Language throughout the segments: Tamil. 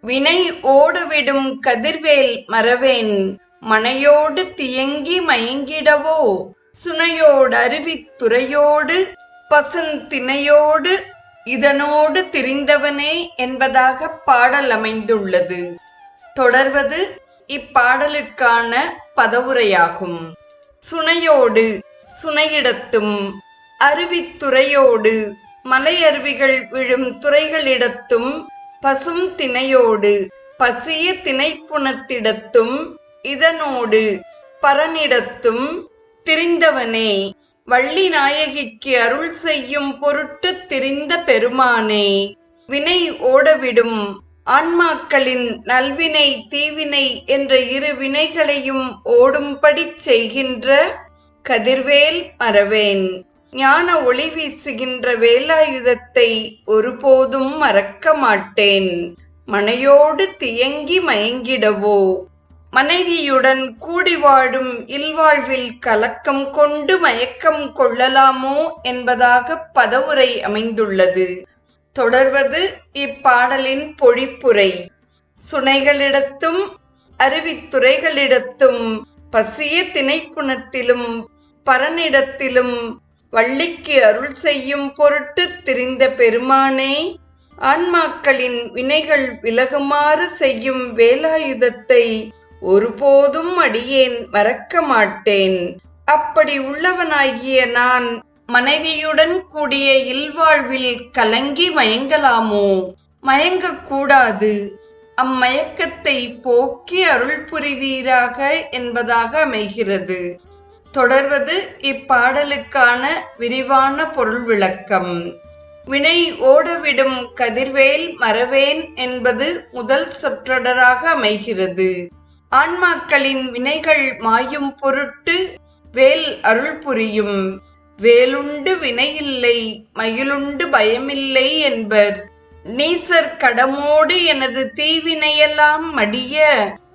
வினை ஓடவிடும் கதிர்வேல் மறவேன் மனையோடு தியங்கி மயங்கிடவோ? சுனையோடு அருவித்துறையோடு பசுந்திணையோடு இதனோடு திரிந்தவனே என்பதாக பாடல் அமைந்துள்ளது. தொடர்வது இப்பாடலுக்கான பதவுரையாகும். சுனையோடு சுனையிடத்தும் அருவித்துறையோடு மலையருவிகள் விழும் துறைகளிடத்தும் பசும் திணையோடு பசிய திணைப்புணத்திடத்தும் இதனோடு பரனிடத்தும் திரிந்தவனே வள்ளி நாயகிக்கு அருள் செய்யும் பொருட்டு திரிந்த பெருமானே வினை ஓடவிடும் ஆன்மாக்களின் நல்வினை தீவினை என்ற இரு வினைகளையும் ஓடும்படி செய்கின்ற கதிர்வேல் மறவேன் ஞான ஒளி வீசுகின்ற வேலாயுதத்தை ஒருபோதும் மறக்க மாட்டேன். மனையோடு தியங்கி மயங்கிடவோ? மனைவியுடன் கூடி வாழும் இல்வாழ்வில் கலக்கம் கொண்டு மயக்கம் கொள்ளலாமோ என்பதாக பதவுரை அமைந்துள்ளது. தொடர்வது இப்பாடலின் பொழிப்புரை. சுனைகளிடத்தும் அருவித்துறைகளிடத்தும் பசிய திணைப்புணத்திலும் பரனிடத்திலும் வள்ளிக்கு அருள் செய்யும் பொருட்டு திரிந்த பெருமானே ஆன்மாக்களின் வினைகள் விலகுமாறு செய்யும் வேலாயுதத்தை ஒருபோதும் அடியேன் மறக்க மாட்டேன். அப்படி உள்ளவனாகிய நான் மனைவியுடன் கூடிய இல்வாழ்வில் கலங்கி மயங்கலாமோ? மயங்கக்கூடாது அம்மயக்கத்தை போக்கி அருள் புரிவீராக என்பதாக அமைகிறது. தொடர்வது இப்பாடலுக்கான விரிவான பொருள் விளக்கம். வினை ஓடவிடும் கதிர்வேல் மறவேன் என்பது முதல் சொற்றொடராக அமைகிறது. ஆன்மாக்களின் வினைகள் மாயும் பொருட்டு வேல் அருள் புரியும். வேலுண்டு வினையில்லை மயிலுண்டு பயமில்லை என்பர். நீசர் கடமோடு எனது தீவினையெல்லாம் மடிய.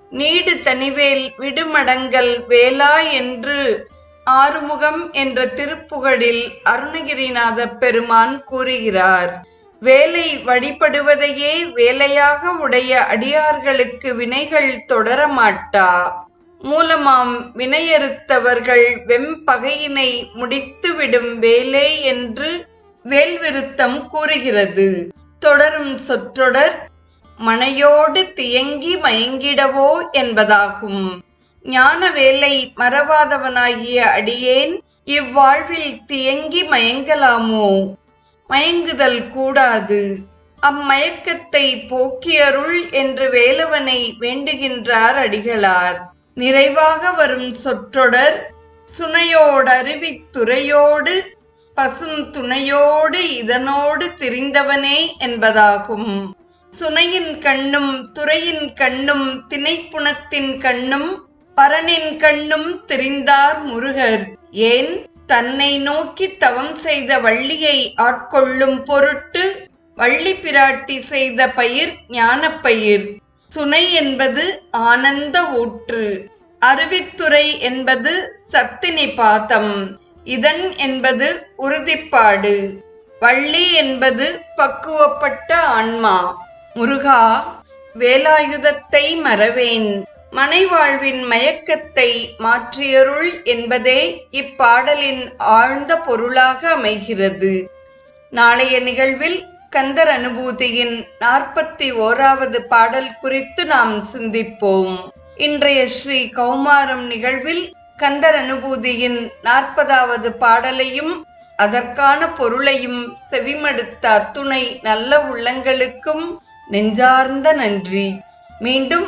நீடு தனிவேல் விடுமடங்கல் வேலா என்று ஆறுமுகம் என்ற திருப்புகழில் அருணகிரிநாத பெருமான் கூறுகிறார் வேலை வழிபடுவதையே வேலையாக உடைய அடியார்களுக்கு வினைகள் தொடரமாட்டா? மூலமாம் வினையறுத்தவர்கள் வெம்பகையினை முடித்துவிடும் வேலை என்று வேல்விருத்தம் கூறுகிறது. தொடரும் சொற்றொடர் மனையோடு தியங்கி மயங்கிடவோ என்பதாகும். ஞான வேலை மறவாதவனாகிய அடியேன் இவ்வாழ்வில் தியங்கி மயங்கலாமோ? மயங்குதல் கூடாது. அம்மயக்கத்தை போக்கியருள் என்று வேலவனை வேண்டுகின்றார் அடிகளார். நிறைவாக வரும் சொற்றொடர் சுனையோடருவித் துறையோடு பசும் துணையோடு இதனோடு திரிந்தவனே என்பதாகும். சுனையின் கண்ணும் துறையின் கண்ணும் திணைப்புணத்தின் கண்ணும் பரனின் கண்ணும் தெரிந்தார் முருகர். ஏன்? தன்னை நோக்கி தவம் செய்த வள்ளியை ஆட்கொள்ளும் பொருட்டு வள்ளி பிராட்டி செய்த பயிர் ஞானப்பயிர் சுனை என்பது ஆனந்த ஊற்று. அருவித்துறை என்பது சத்தினி பாதம். இதன் என்பது உறுதிப்பாடு. வள்ளி என்பது பக்குவப்பட்ட ஆன்மா. முருகா வேலாயுதத்தை மறவேன். மனைவாழ்வின் மயக்கத்தை மாற்றியருள் என்பதே இப்பாடலின் ஆழ்ந்த பொருளாக அமைகிறது. நாளைய நிகழ்வில் கந்தர் அனுபூதியின் நாற்பத்தி ஓராவது பாடல் குறித்து நாம் சிந்திப்போம். இன்றைய ஸ்ரீ கௌமாரம் நிகழ்வில் கந்தர் அனுபூதியின் நாற்பதாவது பாடலையும் அதற்கான பொருளையும் செவிமடுத்த அத்துணை நல்ல உள்ளங்களுக்கும் நெஞ்சார்ந்த நன்றி. மீண்டும்